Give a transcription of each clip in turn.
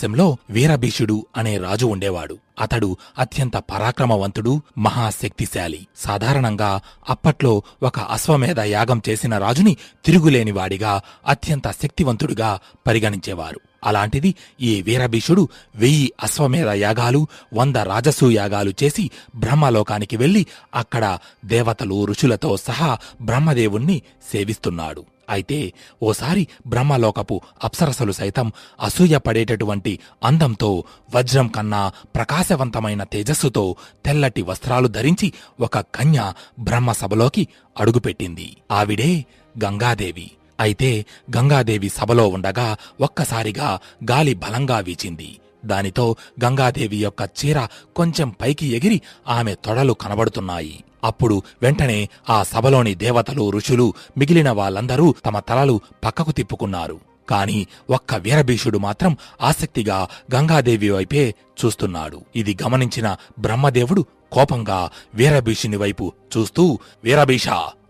దేశంలో వీరభీషుడు అనే రాజు ఉండేవాడు. అతడు అత్యంత పరాక్రమవంతుడు మహాశక్తిశాలి. సాధారణంగా అప్పట్లో ఒక అశ్వమేధ యాగం చేసిన రాజుని తిరుగులేనివాడిగా అత్యంత శక్తివంతుడిగా పరిగణించేవారు. అలాంటిది ఈ వీరభీషుడు వెయ్యి అశ్వమేధ యాగాలు వంద రాజసూ యాగాలు చేసి బ్రహ్మలోకానికి వెళ్ళి అక్కడ దేవతలు ఋషులతో సహా బ్రహ్మదేవుణ్ణి సేవిస్తున్నాడు. అయితే ఓసారి బ్రహ్మలోకపు అప్సరసలు సైతం అసూయపడేటటువంటి అందంతో వజ్రం కన్నా ప్రకాశవంతమైన తేజస్సుతో తెల్లటి వస్త్రాలు ధరించి ఒక కన్య బ్రహ్మసభలోకి అడుగుపెట్టింది. ఆవిడే గంగాదేవి. అయితే గంగాదేవి సభలో ఉండగా ఒక్కసారిగా గాలి బలంగా వీచింది. దానితో గంగాదేవి యొక్క చీర కొంచెం పైకి ఎగిరి ఆమె తొడలు కనబడుతున్నాయి. అప్పుడు వెంటనే ఆ సభలోని దేవతలు ఋషులు మిగిలిన వాళ్ళందరూ తమ తలలు పక్కకు తిప్పుకున్నారు. కాని ఒక్క వీరభీషుడు మాత్రం ఆసక్తిగా గంగాదేవి వైపే చూస్తున్నాడు. ఇది గమనించిన బ్రహ్మదేవుడు కోపంగా వీరభీషుని వైపు చూస్తూ వీరభీష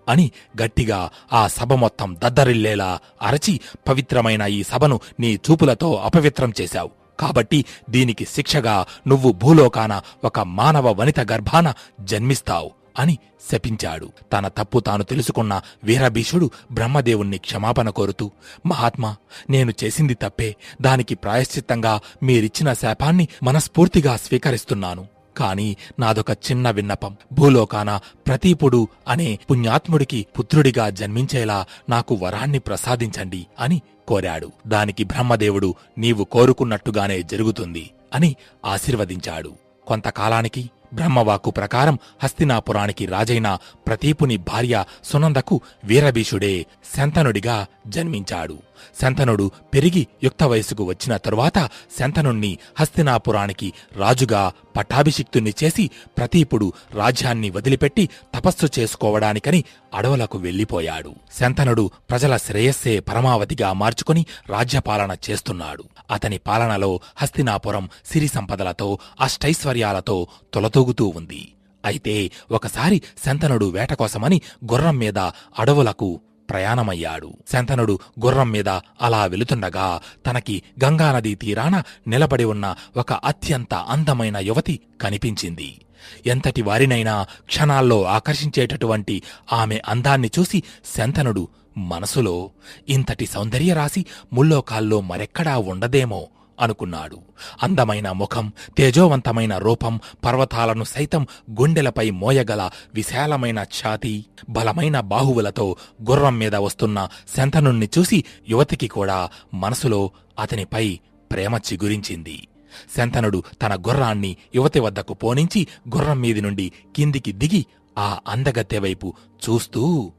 అని గట్టిగా ఆ సభ మొత్తం దద్దరిల్లేలా అరచి పవిత్రమైన ఈ సభను నీ చూపులతో అపవిత్రం చేశావు. కాబట్టి దీనికి శిక్షగా నువ్వు భూలోకాన ఒక మానవ వనిత గర్భాన జన్మిస్తావు అని శపించాడు. తన తప్పు తాను తెలుసుకున్న వీరభీషుడు బ్రహ్మదేవుణ్ణి క్షమాపణ కోరుతూ మహాత్మా నేను చేసింది తప్పే. దానికి ప్రాయశ్చిత్తంగా మీరిచ్చిన శాపాన్ని మనస్ఫూర్తిగా స్వీకరిస్తున్నాను. కాని నాదొక చిన్న విన్నపం. భూలోకాన ప్రతీపుడు అనే పుణ్యాత్ముడికి పుత్రుడిగా జన్మించేలా నాకు వరాన్ని ప్రసాదించండి అని కోరాడు. దానికి బ్రహ్మదేవుడు నీవు కోరుకున్నట్టుగానే జరుగుతుంది అని ఆశీర్వదించాడు. కొంతకాలానికి బ్రహ్మవాక్కు ప్రకారం హస్తినాపురానికి రాజైన ప్రతీపుని భార్య సునందకు వీరభీషుడే శంతనుడిగా జన్మించాడు. శంతనుడు పెరిగి యుక్త వయసుకు వచ్చిన తరువాత శంతనుణ్ణి హస్తినాపురానికి రాజుగా పట్టాభిషిక్తుణ్ణి చేసి ప్రతీపుడు రాజ్యాన్ని వదిలిపెట్టి తపస్సు చేసుకోవడానికని అడవులకు వెళ్ళిపోయాడు శంతనుడు ప్రజల శ్రేయస్సే పరమావధిగా మార్చుకుని రాజ్యపాలన చేస్తున్నాడు. అతని పాలనలో హస్తినాపురం సిరి సంపదలతో అష్టైశ్వర్యాలతో తొలతూగుతూ ఉంది. అయితే ఒకసారి శంతనుడు వేట కోసమని గుర్రం మీద అడవులకు ప్రయాణమయ్యాడు. శంతనుడు గుర్రం మీద అలా వెళుతుండగా తనకి గంగానదీ తీరాన నిలబడి ఉన్న ఒక అత్యంత అందమైన యువతి కనిపించింది. ఎంతటి వారినైనా క్షణాల్లో ఆకర్షించేటటువంటి ఆమె అందాన్ని చూసి శంతనుడు మనసులో ఇంతటి సౌందర్యరాశి ముల్లోకాల్లో మరెక్కడా ఉండదేమో అనుకున్నాడు. అందమైన ముఖం తేజోవంతమైన రూపం పర్వతాలను సైతం గుండెలపై మోయగల విశాలమైన ఛాతీ బలమైన బాహువులతో గుర్రం మీద వస్తున్న శంతనుణ్ణి చూసి యువతికి కూడా మనసులో అతనిపై ప్రేమ చిగురించింది. శంతనుడు తన గుర్రాన్ని యువతి వద్దకు పోనించి గుర్రం మీది నుండి కిందికి దిగి ఆ అందగత్తె వైపు చూస్తూ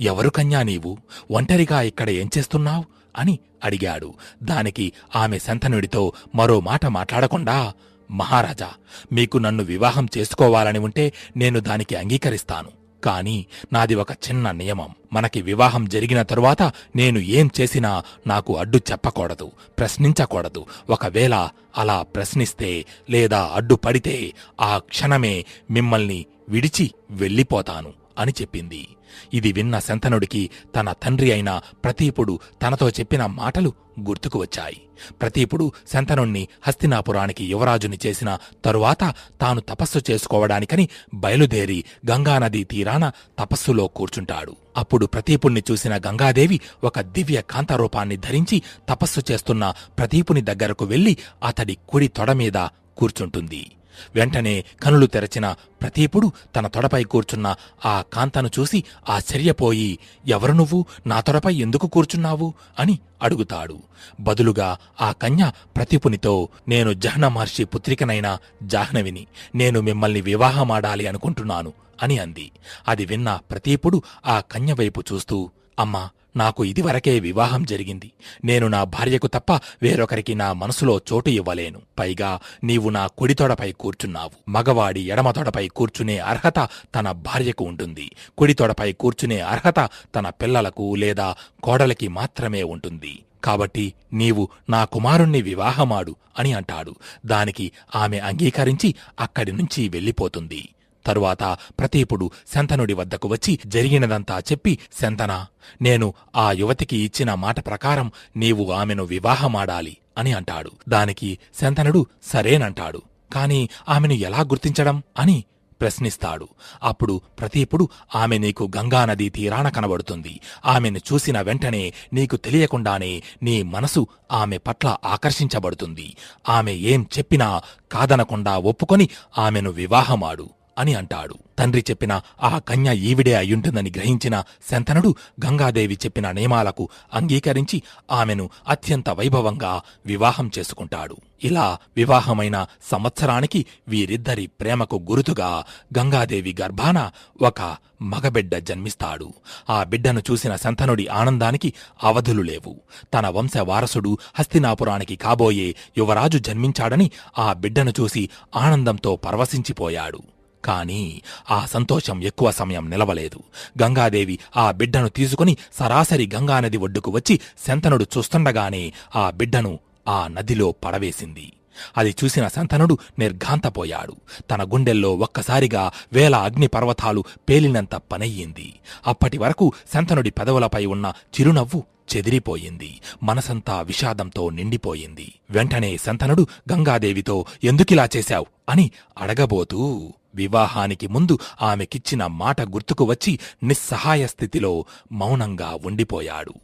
ఎవరు కన్యా నీవు? ఒంటరిగా ఇక్కడ ఏం చేస్తున్నావు? అని అడిగాడు. దానికి ఆమె శంతనుడితో మరో మాట మాట్లాడకుండా మహారాజా మీకు నన్ను వివాహం చేసుకోవాలని ఉంటే నేను దానికి అంగీకరిస్తాను. కాని నాది ఒక చిన్న నియమం. మనకి వివాహం జరిగిన తరువాత నేను ఏం చేసినా నాకు అడ్డు చెప్పకూడదు ప్రశ్నించకూడదు. ఒకవేళ అలా ప్రశ్నిస్తే లేదా అడ్డుపడితే ఆ క్షణమే మిమ్మల్ని విడిచి వెళ్ళిపోతాను. అని చెప్పింది. ఇది విన్న శంతనుడికి తన తండ్రి అయిన ప్రతీపుడు తనతో చెప్పిన మాటలు గుర్తుకు వచ్చాయి. ప్రతీపుడు శంతనుణ్ణి హస్తినాపురానికి యువరాజుని చేసిన తరువాత తాను తపస్సు చేసుకోవడానికని బయలుదేరి గంగానదీ తీరాన తపస్సులో కూర్చుంటాడు. అప్పుడు ప్రతీపుణ్ణి చూసిన గంగాదేవి ఒక దివ్య కాంతరూపాన్ని ధరించి తపస్సు చేస్తున్న ప్రతీపుని దగ్గరకు వెళ్ళి అతడి కుడి తొడ మీద కూర్చుంటుంది. వెంటనే కనులు తెరచిన ప్రతీపుడు తన తొడపై కూర్చున్న ఆ కాంతను చూసి ఆశ్చర్యపోయి ఎవరు నువ్వు? నా తొడపై ఎందుకు కూర్చున్నావు? అని అడుగుతాడు. బదులుగా ఆ కన్య ప్రతిపునితో నేను జహ్న మహర్షి పుత్రికనైన జాహ్నవిని. నేను మిమ్మల్ని వివాహమాడాలి అనుకుంటున్నాను అని అంది. అది విన్న ప్రతీపుడు ఆ కన్య వైపు చూస్తూ అమ్మా నాకు ఇదివరకే వివాహం జరిగింది. నేను నా భార్యకు తప్ప వేరొకరికి నా మనసులో చోటు ఇవ్వలేను. పైగా నీవు నా కుడితొడపై కూర్చున్నావు. మగవాడి ఎడమతొడపై కూర్చునే అర్హత తన భార్యకు ఉంటుంది. కుడితొడపై కూర్చునే అర్హత తన పిల్లలకు లేదా కోడలికి మాత్రమే ఉంటుంది. కాబట్టి నీవు నా కుమారుణ్ణి వివాహమాడు అని అంటాడు. దానికి ఆమె అంగీకరించి అక్కడి నుంచి వెళ్ళిపోతుంది. తరువాత ప్రతీపుడు శంతనుడి వద్దకు వచ్చి జరిగినదంతా చెప్పి శంతన నేను ఆ యువతికి ఇచ్చిన మాట ప్రకారం నీవు ఆమెను వివాహమాడాలి అని అంటాడు. దానికి శంతనుడు సరేనంటాడు కాని ఆమెను ఎలా గుర్తించడం? అని ప్రశ్నిస్తాడు. అప్పుడు ప్రతీపుడు ఆమె నీకు గంగానదీ తీరాన కనబడుతుంది. ఆమెను చూసిన వెంటనే నీకు తెలియకుండానే నీ మనసు ఆమె పట్ల ఆకర్షించబడుతుంది. ఆమె ఏం చెప్పినా కాదనకుండా ఒప్పుకొని ఆమెను వివాహమాడు. అని అంటాడు. తండ్రి చెప్పిన ఆ కన్య ఈవిడే అయ్యుంటుందని గ్రహించిన శంతనుడు గంగాదేవి చెప్పిన నియమాలకు అంగీకరించి ఆమెను అత్యంత వైభవంగా వివాహం చేసుకుంటాడు. ఇలా వివాహమైన సంవత్సరానికి వీరిద్దరి ప్రేమకు గురుతుగా గంగాదేవి గర్భాన ఒక మగబిడ్డ జన్మిస్తాడు. ఆ బిడ్డను చూసిన శంతనుడి ఆనందానికి అవధులు లేవు. తన వంశ వారసుడు హస్తినాపురానికి కాబోయే యువరాజు జన్మించాడని ఆ బిడ్డను చూసి ఆనందంతో పరవశించిపోయాడు. కాని ఆ సంతోషం ఎక్కువ సమయం నిలవలేదు. గంగాదేవి ఆ బిడ్డను తీసుకుని సరాసరి గంగానది ఒడ్డుకు వచ్చి శంతనుడు చూస్తుండగానే ఆ బిడ్డను ఆ నదిలో పడవేసింది. అది చూసిన శంతనుడు నిర్ఘాంతపోయాడు. తన గుండెల్లో ఒక్కసారిగా వేల అగ్నిపర్వతాలు పేలినంత పనయ్యింది. అప్పటి వరకు శంతనుడి పెదవులపై ఉన్న చిరునవ్వు చెదిరిపోయింది. మనసంతా విషాదంతో నిండిపోయింది. వెంటనే శంతనుడు గంగాదేవితో ఎందుకిలా చేశావు? అని అడగబోతూ వివాహానికి ముందు ఆమెకిచ్చిన మాట గుర్తుకు వచ్చి నిస్సహాయ స్థితిలో మౌనంగా ఉండిపోయాడు.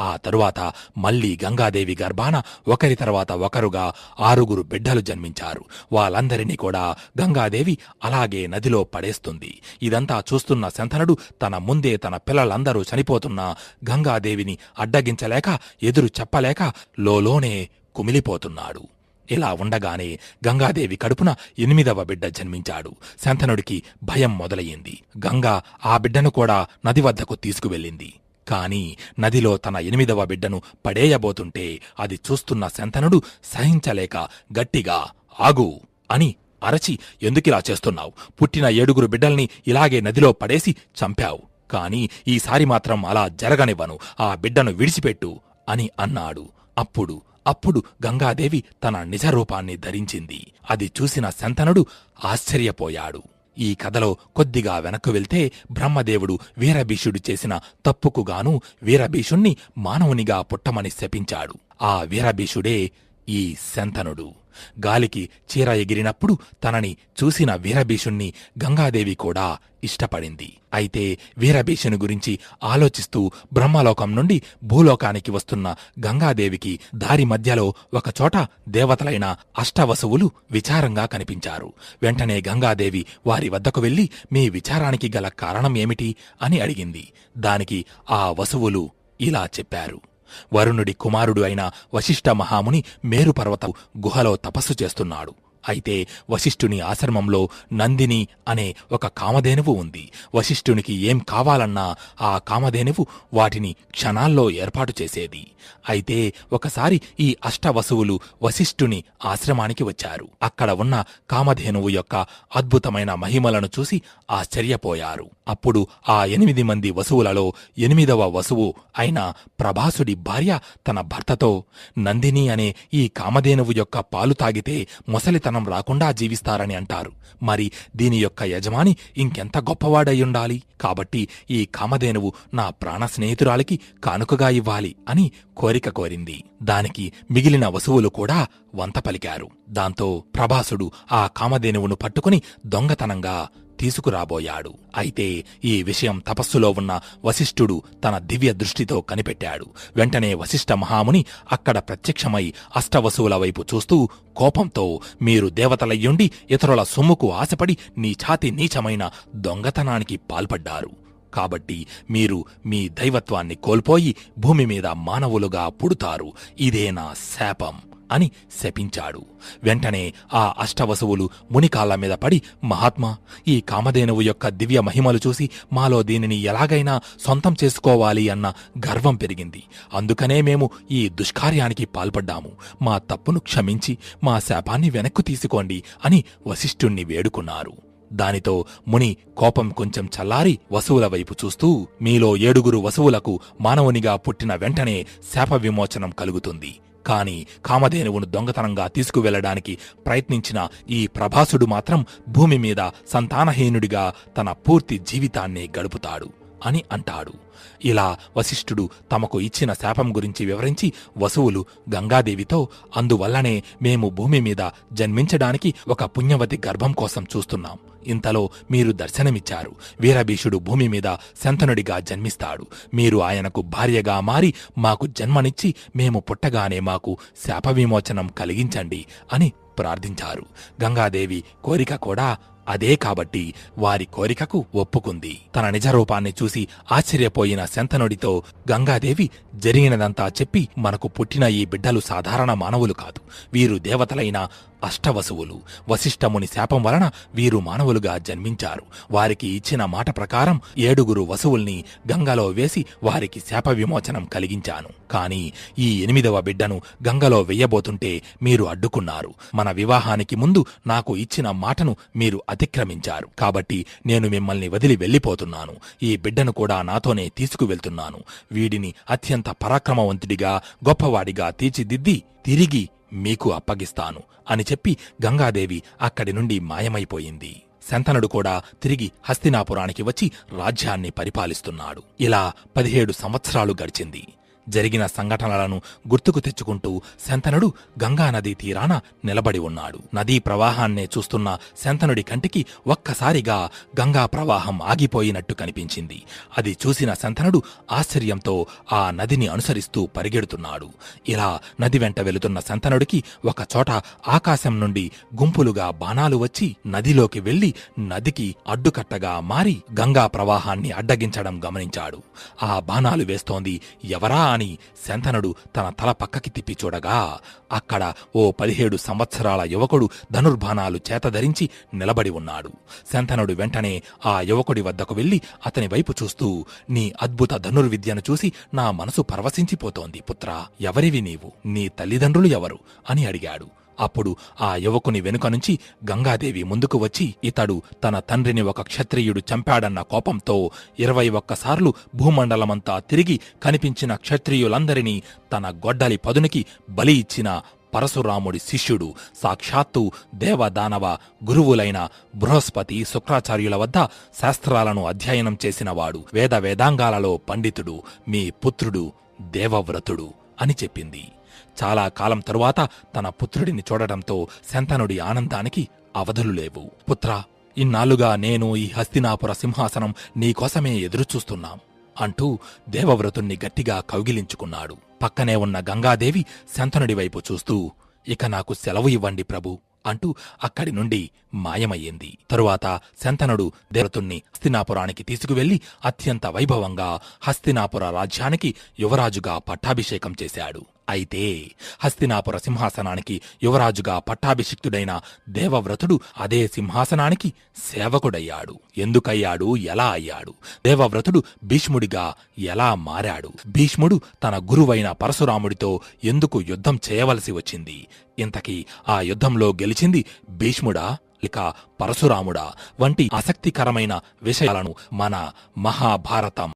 ఆ తరువాత మళ్ళీ గంగాదేవి గర్భాన ఒకరి తర్వాత ఒకరుగా ఆరుగురు బిడ్డలు జన్మించారు. వాళ్ళందరినీ కూడా గంగాదేవి అలాగే నదిలో పడేస్తుంది. ఇదంతా చూస్తున్న శంతనుడు తన ముందే తన పిల్లలందరూ చనిపోతున్న గంగాదేవిని అడ్డగించలేక ఎదురు చెప్పలేక లోలోనే కుమిలిపోతున్నాడు. ఇలా ఉండగానే గంగాదేవి కడుపున ఎనిమిదవ బిడ్డ జన్మించాడు. శంతనుడికి భయం మొదలయ్యింది. గంగా ఆ బిడ్డను కూడా నది వద్దకు తీసుకువెళ్ళింది. కాని నదిలో తన ఎనిమిదవ బిడ్డను పడేయబోతుంటే అది చూస్తున్న శంతనుడు సహించలేక గట్టిగా ఆగు అని అరచి ఎందుకిలా చేస్తున్నావు? పుట్టిన ఏడుగురు బిడ్డల్ని ఇలాగే నదిలో పడేసి చంపావు. కాని ఈసారి మాత్రం అలా జరగనివ్వను. ఆ బిడ్డను విడిచిపెట్టు అని అన్నాడు. అప్పుడు అప్పుడు గంగాదేవి తన నిజరూపాన్ని ధరించింది. అది చూసిన శంతనుడు ఆశ్చర్యపోయాడు. ఈ కథలో కొద్దిగా వెనక్కు వెళ్తే బ్రహ్మదేవుడు వీరభీషుడు చేసిన తప్పుకుగాను వీరభీషుణ్ణి మానవునిగా పుట్టమని శపించాడు. ఆ వీరభీషుడే ఈ శంతనుడు. గాలికి చీర ఎగిరినప్పుడు తనని చూసిన వీరభీషుణ్ణి గంగాదేవి కూడా ఇష్టపడింది. అయితే వీరభీషుని గురించి ఆలోచిస్తూ బ్రహ్మలోకం నుండి భూలోకానికి వస్తున్న గంగాదేవికి దారి మధ్యలో ఒకచోట దేవతలైన అష్టవసువులు విచారంగా కనిపించారు. వెంటనే గంగాదేవి వారి వద్దకు వెళ్ళి మీ విచారానికి గల కారణం ఏమిటి? అని అడిగింది. దానికి ఆ వసువులు ఇలా చెప్పారు. వరుణుడి కుమారుడు అయిన వశిష్ఠ మహాముని మేరుపర్వత గుహలో తపస్సు చేస్తున్నాడు. అయితే వశిష్ఠుని ఆశ్రమంలో నందిని అనే ఒక కామధేనువు ఉంది. వశిష్ఠునికి ఏం కావాలన్నా ఆ కామధేనువు వాటిని క్షణాల్లో ఏర్పాటు చేసేది. అయితే ఒకసారి ఈ అష్టవసువులు వశిష్ఠుని ఆశ్రమానికి వచ్చారు. అక్కడ ఉన్న కామధేనువు యొక్క అద్భుతమైన మహిమలను చూసి ఆశ్చర్యపోయారు. అప్పుడు ఆ ఎనిమిది మంది వసువులలో ఎనిమిదవ వసువు అయిన ప్రభాసుడి భార్య తన భర్తతో నందిని అనే ఈ కామధేనువు యొక్క పాలు తాగితే మొసలితనం రాకుండా జీవిస్తారని అంటారు. మరి దీని యొక్క యజమాని ఇంకెంత గొప్పవాడయ్యుండాలి కాబట్టి ఈ కామధేనువు నా ప్రాణ స్నేహితురాలికి కానుకగా ఇవ్వాలి అని కోరిక కోరింది. దానికి మిగిలిన వసువులు కూడా వంత పలికారు. దాంతో ప్రభాసుడు ఆ కామధేనువును పట్టుకుని దొంగతనంగా తీసుకురాబోయాడు. అయితే ఈ విషయం తపస్సులో ఉన్న వశిష్ఠుడు తన దివ్య దృష్టితో కనిపెట్టాడు. వెంటనే వశిష్ఠ మహాముని అక్కడ ప్రత్యక్షమై అష్టవసువుల వైపు చూస్తూ కోపంతో మీరు దేవతలయ్యుండి ఇతరుల సొమ్ముకు ఆశపడి నీ ఛాతి నీచమైన దొంగతనానికి పాల్పడ్డారు. కాబట్టి మీరు మీ దైవత్వాన్ని కోల్పోయి భూమి మీద మానవులుగా పుడుతారు. ఇదే నా శాపం? అని శపించాడు. వెంటనే ఆ అష్టవసువులు మునికాళ్ళ మీద పడి మహాత్మా ఈ కామధేనువు యొక్క దివ్య మహిమలు చూసి మాలో దీనిని ఎలాగైనా సొంతం చేసుకోవాలి అన్న గర్వం పెరిగింది. అందుకనే మేము ఈ దుష్కార్యానికి పాల్పడ్డాము. మా తప్పును క్షమించి మా శాపాన్ని వెనక్కు తీసుకోండి అని వశిష్ఠుణ్ణి వేడుకున్నారు. దానితో ముని కోపం కొంచెం చల్లారి వసువుల వైపు చూస్తూ మీలో ఏడుగురు వసువులకు మానవునిగా పుట్టిన వెంటనే శాప విమోచనం కలుగుతుంది. కాని కామధేనువును దొంగతనంగా తీసుకువెళ్ళడానికి ప్రయత్నించిన ఈ ప్రభాసుడు మాత్రం భూమి మీద సంతానహీనుడిగా తన పూర్తి జీవితాన్నే గడుపుతాడు. అని అంటాడు. ఇలా వశిష్ఠుడు తమకు ఇచ్చిన శాపం గురించి వివరించి వసువులు గంగాదేవితో అందువల్లనే మేము భూమి మీద జన్మించడానికి ఒక పుణ్యవతి గర్భం కోసం చూస్తున్నాం. ఇంతలో మీరు దర్శనమిచ్చారు. వీరభీషుడు భూమి మీద శంతనుడిగా జన్మిస్తాడు. మీరు ఆయనకు భార్యగా మారి మాకు జన్మనిచ్చి మేము పుట్టగానే మాకు శాప విమోచనం కలిగించండి అని ప్రార్థించారు. గంగాదేవి కోరిక కూడా అదే కాబట్టి వారి కోరికకు ఒప్పుకుంది. తన నిజ రూపాన్ని చూసి ఆశ్చర్యపోయిన శంతనుడితో గంగాదేవి జరిగినదంతా చెప్పి మనకు పుట్టిన ఈ బిడ్డలు సాధారణ మానవులు కాదు. వీరు దేవతలైన అష్టవసువులు. వశిష్ఠముని శాపం వలన వీరు మానవులుగా జన్మించారు. వారికి ఇచ్చిన మాట ప్రకారం ఏడుగురు వసువుల్ని గంగలో వేసి వారికి శాప విమోచనం కలిగించాను. కాని ఈ ఎనిమిదవ బిడ్డను గంగలో వెయ్యబోతుంటే మీరు అడ్డుకున్నారు. మన వివాహానికి ముందు నాకు ఇచ్చిన మాటను మీరు అతిక్రమించారు. కాబట్టి నేను మిమ్మల్ని వదిలి వెళ్ళిపోతున్నాను. ఈ బిడ్డను కూడా నాతోనే తీసుకువెళ్తున్నాను. వీడిని అత్యంత పరాక్రమవంతుడిగా గొప్పవాడిగా తీర్చిదిద్ది తిరిగి మీకు అప్పగిస్తాను అని చెప్పి గంగాదేవి అక్కడి నుండి మాయమైపోయింది. శంతనుడు కూడా తిరిగి హస్తినాపురానికి వచ్చి రాజ్యాన్ని పరిపాలిస్తున్నాడు. ఇలా పదిహేడు సంవత్సరాలు గడిచింది. జరిగిన సంఘటనలను గుర్తుకు తెచ్చుకుంటూ శంతనుడు గంగానదీ తీరాన నిలబడి ఉన్నాడు. నదీ ప్రవాహాన్నే చూస్తున్న శంతనుడి కంటికి ఒక్కసారిగా గంగా ప్రవాహం ఆగిపోయినట్టు కనిపించింది. అది చూసిన శంతనుడు ఆశ్చర్యంతో ఆ నదిని అనుసరిస్తూ పరిగెడుతున్నాడు. ఇలా నది వెంట వెళుతున్న శంతనుడికి ఒకచోట ఆకాశం నుండి గుంపులుగా బాణాలు వచ్చి నదిలోకి వెళ్ళి నదికి అడ్డుకట్టగా మారి గంగా ప్రవాహాన్ని అడ్డగించడం గమనించాడు. ఆ బాణాలు వేస్తోంది ఎవరా అని శంతనుడు తన తల పక్కకి తిప్పి చూడగా అక్కడ ఓ పదిహేడు సంవత్సరాల యువకుడు ధనుర్బాణాలు చేతధరించి నిలబడి ఉన్నాడు. శంతనుడు వెంటనే ఆ యువకుడి వద్దకు వెళ్ళి అతని వైపు చూస్తూ నీ అద్భుత ధనుర్విద్యను చూసి నా మనసు పరవశించిపోతోంది పుత్ర. ఎవరివి నీవు? నీ తల్లిదండ్రులు ఎవరు? అని అడిగాడు. అప్పుడు ఆ యువకుని వెనుక నుంచి గంగాదేవి ముందుకు వచ్చి ఇతడు తన తండ్రిని ఒక క్షత్రియుడు చంపాడన్న కోపంతో ఇరవై ఒక్కసార్లు భూమండలమంతా తిరిగి కనిపించిన క్షత్రియులందరినీ తన గొడ్డలి పదునికి బలి ఇచ్చిన పరశురాముడి శిష్యుడు సాక్షాత్తు దేవదానవ గురువులైన బృహస్పతి శుక్రాచార్యుల వద్ద శాస్త్రాలను అధ్యయనం చేసినవాడు వేద వేదాంగాలలో పండితుడు మీ పుత్రుడు దేవవ్రతుడు అని చెప్పింది. చాలా కాలం తరువాత తన పుత్రుడిని చూడటంతో శంతనుడి ఆనందానికి అవధులు లేవు. పుత్రా ఇన్నాళ్ళుగా నేను ఈ హస్తినాపుర సింహాసనం నీకోసమే ఎదురుచూస్తున్నాం అంటూ దేవవ్రతుణ్ణి గట్టిగా కౌగిలించుకున్నాడు. పక్కనే ఉన్న గంగాదేవి శంతనుడి వైపు చూస్తూ ఇక నాకు సెలవు ఇవ్వండి ప్రభు అంటూ అక్కడి నుండి మాయమయ్యింది. తరువాత శంతనుడు దేవతుణ్ణి హస్తినాపురానికి తీసుకువెళ్ళి అత్యంత వైభవంగా హస్తినాపుర రాజ్యానికి యువరాజుగా పట్టాభిషేకం చేశాడు. అయితే హస్తినాపుర సింహాసనానికి యువరాజుగా పట్టాభిషిక్తుడైన దేవవ్రతుడు అదే సింహాసనానికి సేవకుడయ్యాడు. ఎందుకయ్యాడు? ఎలా అయ్యాడు? దేవవ్రతుడు భీష్ముడిగా ఎలా మారాడు? భీష్ముడు తన గురువైన పరశురాముడితో ఎందుకు యుద్ధం చేయవలసి వచ్చింది? ఇంతకీ ఆ యుద్ధంలో గెలిచింది భీష్ముడా? లేక పరశురాముడా? వంటి ఆసక్తికరమైన విషయాలను మన మహాభారతం